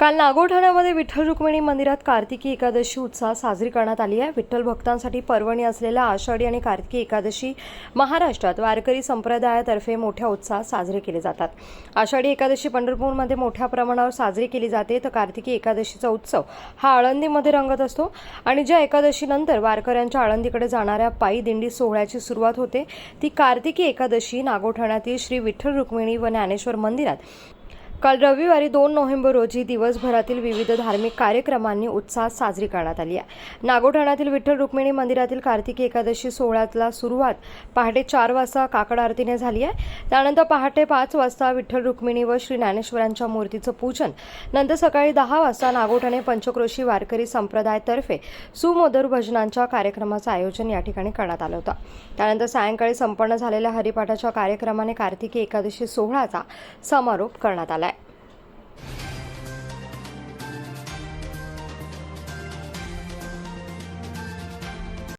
काल नागोठाण्यामध्ये विठ्ठल रुक्मिणी मंदिरात कार्तिकी एकादशी उत्साहात साजरी करण्यात आली आहे. विठ्ठल भक्तांसाठी पर्वणी असलेल्या आषाढी आणि कार्तिकी एकादशी महाराष्ट्रात वारकरी संप्रदायातर्फे मोठ्या उत्साहात साजरे केले जातात. आषाढी एकादशी पंढरपूरमध्ये मोठ्या प्रमाणावर साजरी केली जाते. तर कार्तिकी एकादशीचा उत्सव हा आळंदीमध्ये रंगत असतो आणि ज्या एकादशीनंतर वारकऱ्यांच्या आळंदीकडे जाणाऱ्या पायी दिंडी सोहळ्याची सुरुवात होते. ती कार्तिकी एकादशी नागोठाण्यातील श्री विठ्ठल रुक्मिणी व ज्ञानेश्वर मंदिरात काल रविवारी दोन नोव्हेंबर रोजी दिवसभरातील विविध धार्मिक कार्यक्रमांनी उत्साहात साजरी करण्यात आली आहे. नागोठाण्यातील विठ्ठल रुक्मिणी मंदिरातील कार्तिकी एकादशी सोहळ्यातला सुरुवात पहाटे चार वाजता काकड आरतीने झाली आहे. त्यानंतर पहाटे पाच वाजता विठ्ठल रुक्मिणी व श्री ज्ञानेश्वरांच्या मूर्तीचं पूजन. नंतर सकाळी दहा वाजता नागोठाणे पंचक्रोशी वारकरी संप्रदायातर्फे सुमोदर भजनांच्या कार्यक्रमाचं आयोजन या ठिकाणी करण्यात आलं होतं. त्यानंतर सायंकाळी संपन्न झालेल्या हरिपाठाच्या कार्यक्रमाने कार्तिकी एकादशी सोहळ्याचा समारोप करण्यात आला